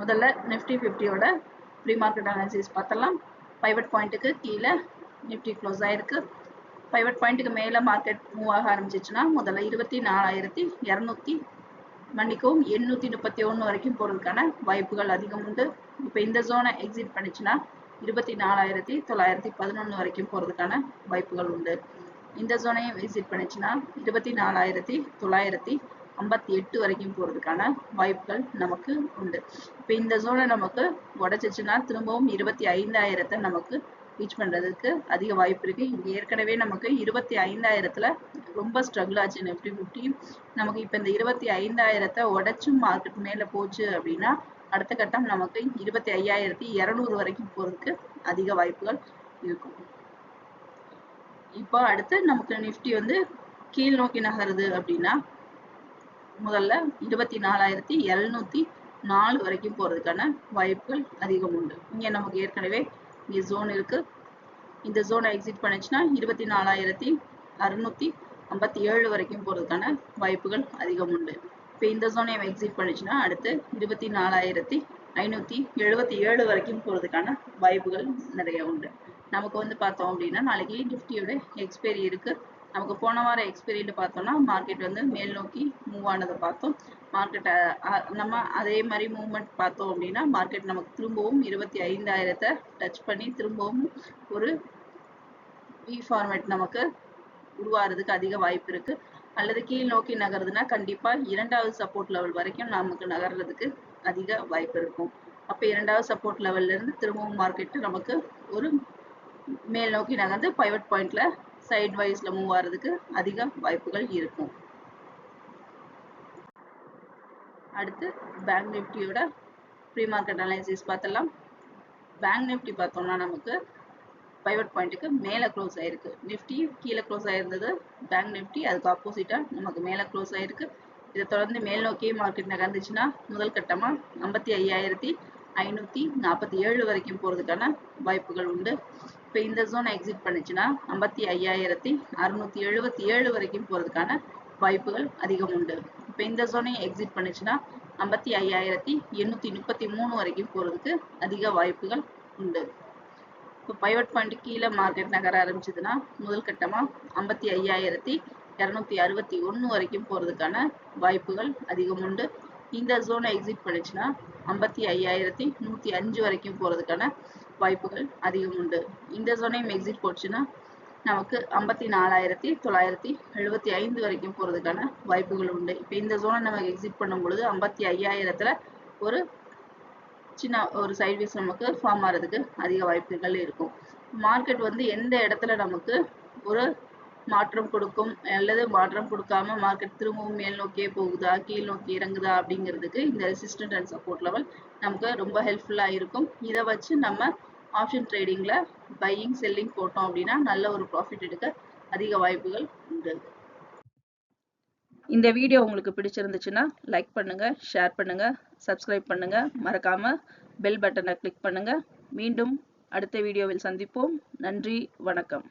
முதல்ல நிஃப்டி ஃபிஃப்டியோட pre market analysis பார்த்தலாம் பைவட் பாயிண்ட்டுக்கு கீழே நிஃப்டி க்ளோஸ் ஆயிருக்கு. பைவட் பாயிண்ட்டுக்கு மேலே மார்க்கெட் மூவ் ஆக ஆரம்பிச்சிச்சுன்னா முதல்ல இருபத்தி நாலாயிரத்தி இரநூத்தி மன்னிக்கவும் எண்ணூற்றி முப்பத்தி ஒன்று வரைக்கும் போகிறதுக்கான வாய்ப்புகள் அதிகம் உண்டு. இப்போ இந்த ஜோனை எக்ஸிட் பண்ணிச்சுன்னா இருபத்தி நாலாயிரத்தி தொள்ளாயிரத்தி பதினொன்று வரைக்கும் போகிறதுக்கான வாய்ப்புகள் உண்டு. இந்த ஜோனையும் விசிட் பண்ணிச்சுன்னா இருபத்தி நாலாயிரத்தி தொள்ளாயிரத்தி ஐம்பத்தி எட்டு வரைக்கும் போகிறதுக்கான வாய்ப்புகள் நமக்கு உண்டு. இப்போ இந்த ஜோனை நமக்கு உடச்சிச்சுன்னா திரும்பவும் இருபத்தி ஐந்தாயிரத்தை நமக்கு ரீச் பண்ணுறதுக்கு அதிக வாய்ப்பு இருக்குது இங்கே ஏற்கனவே நமக்கு இருபத்தி ஐந்தாயிரத்தில் ரொம்ப ஸ்ட்ரகிள் ஆச்சு. நிஃப்டி ஃபிஃப்டி நமக்கு இப்போ இந்த இருபத்தி ஐந்தாயிரத்தை உடச்சும் மார்க்கெட் மேலே போச்சு அப்படின்னா அடுத்த கட்டம் நமக்கு இருபத்தி ஐயாயிரத்தி இரநூறு வரைக்கும் போகிறதுக்கு அதிக வாய்ப்புகள் இருக்கும். இப்போ அடுத்து நமக்கு நிஃப்டி வந்து கீழ் நோக்கி நகருது அப்படின்னா முதல்ல இருபத்தி நாலாயிரத்தி எழுநூத்தி நாலு வரைக்கும் போறதுக்கான வாய்ப்புகள் அதிகம் உண்டு. இங்க நமக்கு ஏற்கனவே இங்க ஜோன் இருக்கு. இந்த ஜோனை எக்ஸிட் பண்ணுச்சுன்னா இருபத்தி நாலாயிரத்தி அறுநூத்தி ஐம்பத்தி ஏழு வரைக்கும் போறதுக்கான வாய்ப்புகள் அதிகம் உண்டு. இப்போ இந்த ஜோனை எக்ஸிட் பண்ணுச்சுன்னா அடுத்து இருபத்தி நாலாயிரத்தி ஐநூத்தி எழுபத்தி ஏழு வரைக்கும் போறதுக்கான வாய்ப்புகள் நிறைய உண்டு. நமக்கு வந்து பார்த்தோம் அப்படின்னா நாளைக்கு நிஃப்டியோட எக்ஸ்பைரி இருக்கு. நமக்கு போன வாரம் எக்ஸ்பீரியன்ட் பார்த்தோம்னா மார்க்கெட் வந்து மேல் நோக்கி மூவ் ஆனதை பார்த்தோம். மார்க்கெட்டை நம்ம அதே மாதிரி மூவ்மெண்ட் பார்த்தோம் அப்படின்னா மார்க்கெட் நமக்கு திரும்பவும் இருபத்தி ஐந்தாயிரத்தை டச் பண்ணி திரும்பவும் ஒரு வி ஃபார்மேட் நமக்கு உருவாகிறதுக்கு அதிக வாய்ப்பு இருக்கு. அல்லது கீழ் நோக்கி நகருதுன்னா கண்டிப்பாக இரண்டாவது சப்போர்ட் லெவல் வரைக்கும் நமக்கு நகர்றதுக்கு அதிக வாய்ப்பு இருக்கும். அப்போ இரண்டாவது சப்போர்ட் லெவல்ல இருந்து திரும்பவும் மார்க்கெட்டு நமக்கு ஒரு மேல் நோக்கி நகர்ந்து பைவட் பாயிண்ட்ல சைட் வைஸ்ல மூவ் ஆகிறதுக்கு அதிக வாய்ப்புகள் இருக்கும். அடுத்து பேங்க் நிஃப்டியோட ப்ரீ மார்க்கெட் அனாலிசிஸ் பார்த்தலாம் பேங்க் நிஃப்டி பார்த்தோம்னா நமக்கு பைவட் பாயிண்ட்டுக்கு மேலே க்ளோஸ் ஆயிருக்கு. நிஃப்டி கீழே க்ளோஸ் ஆயிருந்தது. பேங்க் நிஃப்டி அதுக்கு ஆப்போசிட்டாக நமக்கு மேலே க்ளோஸ் ஆயிருக்கு. இதை தொடர்ந்து மேல் நோக்கி மார்க்கெட் நகர்ந்துச்சுன்னா முதல் கட்டமாக ஐம்பத்தி ஐயாயிரத்தி ஐநூற்றி நாற்பத்தி ஏழு வரைக்கும் போகிறதுக்கான வாய்ப்புகள் உண்டு. இப்போ இந்த ஜோன் எக்ஸிட் பண்ணுச்சுன்னா ஐம்பத்தி ஐயாயிரத்தி அறுநூத்தி எழுபத்தி ஏழு வரைக்கும் போகிறதுக்கான வாய்ப்புகள் அதிகம் உண்டு. இப்போ இந்த ஜோனையும் எக்ஸிட் பண்ணுச்சுன்னா ஐம்பத்தி ஐயாயிரத்தி எண்ணூற்றி முப்பத்தி மூணு வரைக்கும் போகிறதுக்கு அதிக வாய்ப்புகள் உண்டு. இப்போ பைவட் பாயிண்ட் கீழே மார்க்கெட் நகர ஆரம்பிச்சதுன்னா முதல் கட்டமாக ஐம்பத்தி ஐயாயிரத்தி இரநூத்தி அறுபத்தி ஒன்று வரைக்கும் போகிறதுக்கான வாய்ப்புகள் அதிகம் உண்டு. இந்த ஜோனை எக்ஸிட் பண்ணுச்சுன்னா ஐம்பத்தி ஐயாயிரத்தி நூற்றி அஞ்சு வரைக்கும் போகிறதுக்கான வாய்ப்புகள் அதிகம் உண்டு. இந்த ஜோனையும் எக்ஸிட் போச்சுன்னா நமக்கு ஐம்பத்தி நாலாயிரத்தி தொள்ளாயிரத்தி எழுபத்தி ஐந்து வரைக்கும் போகிறதுக்கான வாய்ப்புகள் உண்டு. இப்போ இந்த ஜோனை நம்ம எக்ஸிட் பண்ணும் பொழுது ஐம்பத்தி ஐயாயிரத்தில் ஒரு சின்ன ஒரு சைட்வேஸ் நமக்கு ஃபார்ம் ஆகிறதுக்கு அதிக வாய்ப்புகள் இருக்கும். மார்க்கெட் வந்து எந்த இடத்துல நமக்கு ஒரு மாற்றம் கொடுக்கும் அல்லது மாற்றம் கொடுக்காம மார்க்கெட் திரும்பவும் மேல் நோக்கியே போகுதா கீழ் நோக்கி இறங்குதா அப்படிங்கிறதுக்கு இந்த ரெசிஸ்டன்ட் அண்ட் சப்போர்ட் லெவல் நமக்கு ரொம்ப ஹெல்ப்ஃபுல்லாக இருக்கும். இதை வச்சு நம்ம ஆப்ஷன் ட்ரேடிங்கில் பையிங் செல்லிங் போட்டோம் அப்படின்னா நல்ல ஒரு ப்ராஃபிட் எடுக்க அதிக வாய்ப்புகள் உண்டு. இந்த வீடியோ உங்களுக்கு பிடிச்சிருந்துச்சுன்னா லைக் பண்ணுங்க ஷேர் பண்ணுங்க சப்ஸ்கிரைப் பண்ணுங்க. மறக்காம பெல் பட்டனை கிளிக் பண்ணுங்க. மீண்டும் அடுத்த வீடியோவில் சந்திப்போம். நன்றி வணக்கம்.